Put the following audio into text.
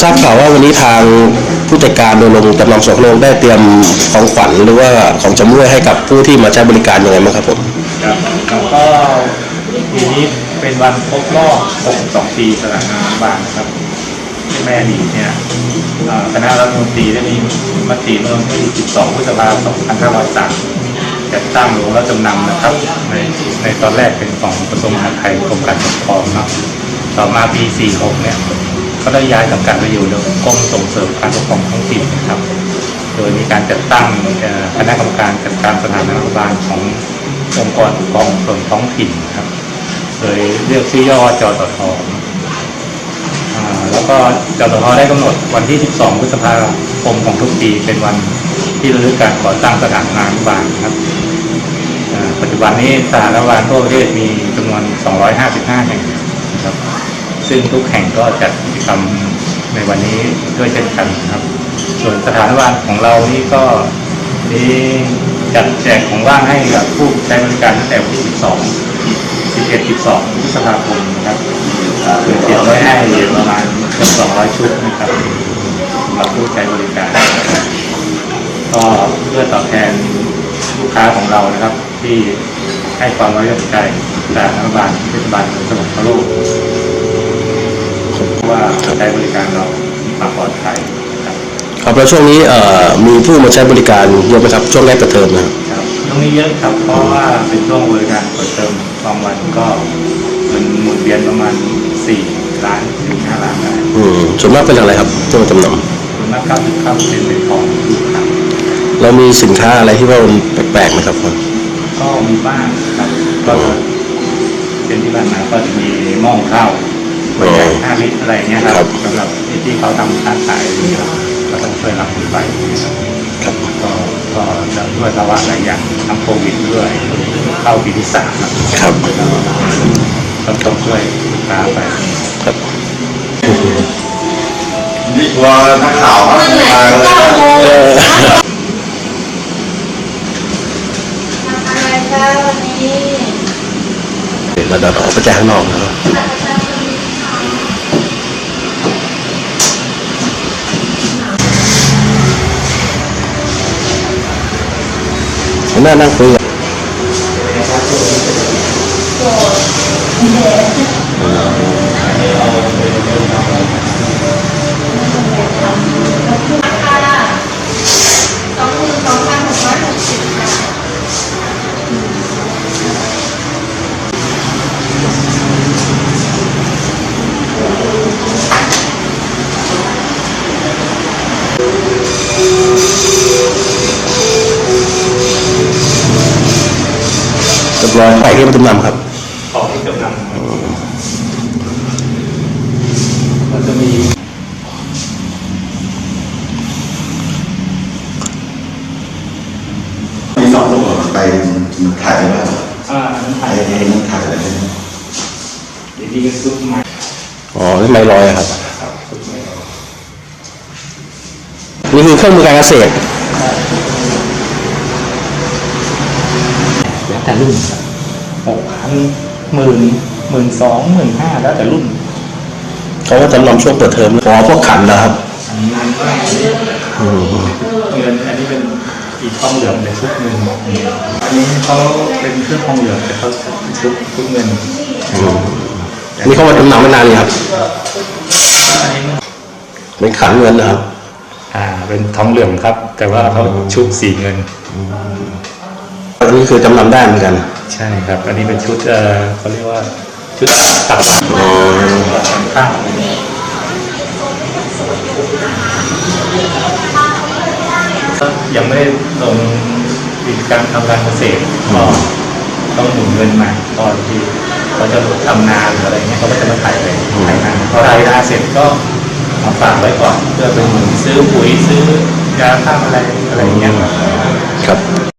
ทราบข่าวว่าวันนี้ทางผู้จัดการโดยลงจำนำสงโลกได้เตรียมของขวัญหรือว่าของจำร่วยให้กับผู้ที่มาใช้บริการยังไงบ้างครับผมครับแล้วก็ปีนี้เป็นวันครบรอบ 62 ปีสถานะรัฐบาลครับที่แม่ดีเนี่ยคณะรัฐมนตรีได้มีมติเมื่อวันที่ 12 พฤษภาคม 2503จัดตั้งโรงรับจำนำนะครับ ในในตอนแรกเป็นของกระทรวงมหาดไทยกรมการปกครองเนาะต่อมาปี 46 เนี่ย ก็ได้ย้ายสังกัดไปอยู่ในกรมส่งเสริมการปกครองท้องถิ่นนะครับ โดยมีการจัดตั้งคณะกรรมการจัดการสถานรัฐบาลขององค์กรปกครองส่วนท้องถิ่นครับ โดยเรียกชื่อย่อว่าจตทอ่าแล้วก็จตทได้กำหนดวันที่ 12 พฤษภาคมของทุกปีเป็นวันที่ระลึกการก่อตั้งสถานรัฐบาลนะครับปัจจุบันนี้สถานรัฐบาลทั่วประเทศมีจำนวน 255 แห่ง ซึ่งทุกแห่งก็จัดกิจกรรมในวันนี้ด้วยเช่นกันครับ ส่วนสถานบาลของเรานี่ก็นี้จัดแจกของว่างให้กับผู้ใช้บริการตั้งแต่วันที่ 12 11 12พฤษภาคมนะครับอ่าโดเตรียมไว้ให้ประมาณ 200 ชุดนะครับสำหรับผู้ใช้บริการ ก็เพื่อตอบแทนลูกค้าของเรานะครับ ที่ให้ความไว้วางใจจากรัฐบาลเทศบาลสมุทรปราการว่าใช้บริการเรา มีความปลอดภัยครับครับแล้วช่วงนี้เอ่อมีผู้มาใช้บริการเยอะไหมครับช่วงแรกเปิดเทอมนะครับครับตรงนี้เยอะครับเพราะว่าเป็นช่วงบริการเปิดเทอมบางวันก็มันหมุนเวียนประมาณ4ล้านถึง5ล้านได้อืมส่วนมากเป็นอะไรครับที่มาจำนส่วนมาก99เป็นเป็นของครับำแล้วมีสินค้าอะไรที่ว่ามันแปลกๆไหมครับผมก็มีบ้างครับก็เช่นที่ผ่านมาก็จะมีหม้อข้าว ใบใหญ่5ลิตรอะไรเงี้ยครับสำหรับที่ที่เขาทำค้าขายอย่างเงี้ยครับก็ต้องช่วยรับมือไปนะครับครับก็ก็จะด้วยภาวะหลายอย่างทั้งโควิดด้วยเข้าปีที่สามครับครับก็ต้องช่วยลูกค้าไปครับนี่กลัวนักข่าวเขามาเลยเอ่ออะไรคะวันนี้เราเดินออกไปแจกข้างนอกนะครับ แม่นั่งคุย เรียบร้อยไปที่มาจำนำครับของที่จำนำก็จะมีมีสองลูกไปถ่ายไปบ้างอ่าน้ำไปไทยเองถ่ายอะไรดีๆก็ซุปใหม่อ๋อนี่ไม้ลอยอะครับครับซุปใหม่นี่คือเครื่องมือการเกษตร แล้วแต่รุ่นครับหกพันหมื่นหมื่นสองหมื่นห้าแล้วแต่รุ่นเขาว่าจำนำช่วงเปิดเทอมอ๋อพวกขันนะครับอันนี้เงินอันนี้เป็นอีกทองเหลืองเป็นชุดเงินอันนี้เขาเป็นเครื่องทองเหลืองแต่เขาเป็นชุดชุดเงินนี่เขามาจำนำมานานเลยครับอันนี้เป็นขันเงินนะครับ อ่า เป็นทองเหลืองครับ แต่ว่าเขาชุบสีเงิน อันนี้คือจำนำได้เหมือนกันใช่ครับ อันนี้เป็นชุดเออเขาเรียกว่าชุดตัดอ๋อข้าวก็ยังไม่ได้ลงกิจการทำการเกษตรก็ต้องหมุนเงินมาตอนที่เขาจะทำนาหรืออะไรเงี้ยเขาก็จะมาถ่ายเลยถ่ายนาพอถ่ายนาเสร็จก็มาฝากไว้ก่อนเพื่อเป็นหมุนซื้อปุ๋ยซื้อยาฆ่าแมลงอะไรเงี้ยครับ